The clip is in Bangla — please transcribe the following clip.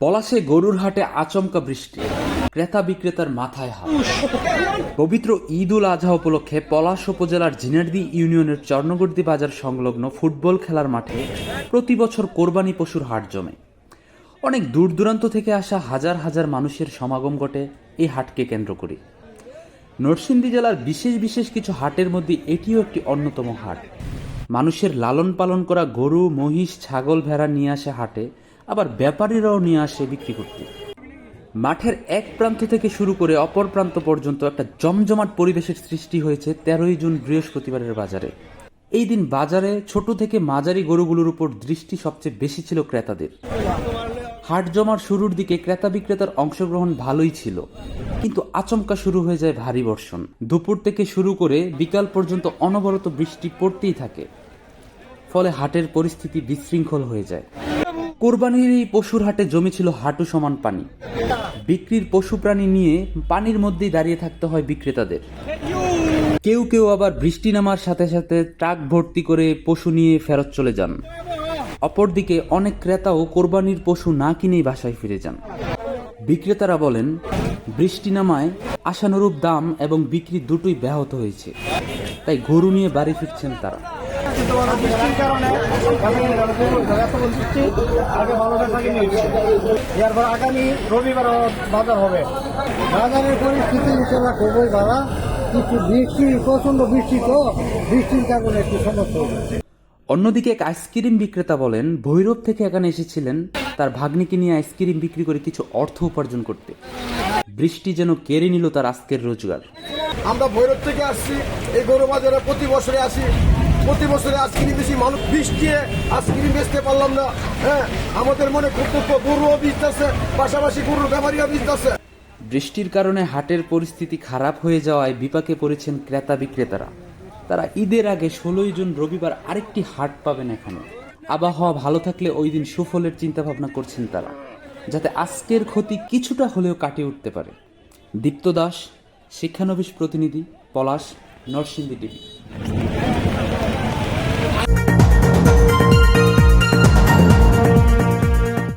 পলাশে গরুর হাটে আচমকা বৃষ্টি। ক্রেতা বিক্রেতার মাথায় হাত। পবিত্র ঈদ উল আজহা উপলক্ষে পলাশ উপজেলার ঝিনারদি ইউনিয়নের চর্ণগর্দি বাজার সংলগ্ন ফুটবল খেলার মাঠে প্রতি বছর কোরবানি পশুর হাট জমে। অনেক দূর দূরান্ত থেকে আসা হাজার হাজার মানুষের সমাগম ঘটে এই হাটকে কেন্দ্র করে। নরসিংদী জেলার বিশেষ বিশেষ কিছু হাটের মধ্যে এটিও একটি অন্যতম হাট। মানুষের লালন পালন করা গরু, মহিষ, ছাগল, ভেড়া নিয়ে আসে হাটে আবার ব্যাপারীরাও নিয়ে আসে বিক্রি করতে। মাঠের এক প্রান্ত থেকে শুরু করে অপর প্রান্ত পর্যন্ত একটা জমজমাট পরিবেশের সৃষ্টি হয়েছে তেরোই জুন বৃহস্পতিবারের বাজারে। এই দিন বাজারে ছোট থেকে মাঝারি গরুগুলোর উপর দৃষ্টি সবচেয়ে বেশি ছিল ক্রেতাদের। হাট জমার শুরুর দিকে ক্রেতা বিক্রেতার অংশগ্রহণ ভালোই ছিল, কিন্তু আচমকা শুরু হয়ে যায় ভারী বর্ষণ। দুপুর থেকে শুরু করে বিকাল পর্যন্ত অনবরত বৃষ্টি পড়তেই থাকে, ফলে হাটের পরিস্থিতি বিশৃঙ্খল হয়ে যায়। কোরবানির এই পশুর হাটে জমি ছিল হাঁটু সমান পানি। বিক্রির পশু প্রাণী নিয়ে পানির মধ্যেই দাঁড়িয়ে থাকতে হয় বিক্রেতাদের। কেউ কেউ আবার বৃষ্টি নামার সাথে সাথে ট্রাক ভর্তি করে পশু নিয়ে ফেরত চলে যান। অপরদিকে অনেক ক্রেতাও কোরবানির পশু না কিনেই বাসায় ফিরে যান। বিক্রেতারা বলেন, বৃষ্টি নামায় আশানুরূপ দাম এবং বিক্রি দুটোই ব্যাহত হয়েছে। তাই গরু নিয়ে বাড়ি ফিরছেন তারা। এরপর আগামী রবিবারও বাজার হবে বাজারের পরিস্থিতি হিসেবে খুবই ভালো কিছু বৃষ্টি প্রচণ্ড বৃষ্টি তো বৃষ্টির কারণে একটু সমস্যা অন্যদিকে এক আইসক্রিম বিক্রেতা বলেন, ভৈরব থেকে এখানে এসেছিলেন, তার ভাগ্নিকে নিয়ে আইসক্রিম বিক্রি করে কিছু অর্থ উপার্জন করতে। বৃষ্টি যেন কেড়ে নিল তার আজকের রোজগার। আমরা ভৈরব থেকে আসছি, এই গরু বাজারে প্রতি বছরে আসি। প্রতি বছরে আইসক্রিম বেশি মানুষ বৃষ্টি আইসক্রিম বেচতে পারলাম না। হ্যাঁ আমাদের মনে খুব দুঃখ, গরুও আছে, পাশাপাশি গরুর ব্যাপারীও আছে। বৃষ্টির কারণে হাটের পরিস্থিতি খারাপ হয়ে যাওয়ায় বিপাকে পড়েছেন ক্রেতা বিক্রেতারা। তারা ঈদের আগে ষোলোই জুন রবিবার আরেকটি হাট পাবেন এখানে। আবহাওয়া ভালো থাকলে ওই দিন সুফলের চিন্তা ভাবনা করছেন তারা, যাতে আজকের ক্ষতি কিছুটা হলেও কাটিয়ে উঠতে পারে। দীপ্ত দাস, শিক্ষানবিশ প্রতিনিধি, পলাশ, নরসিংদী টিভি।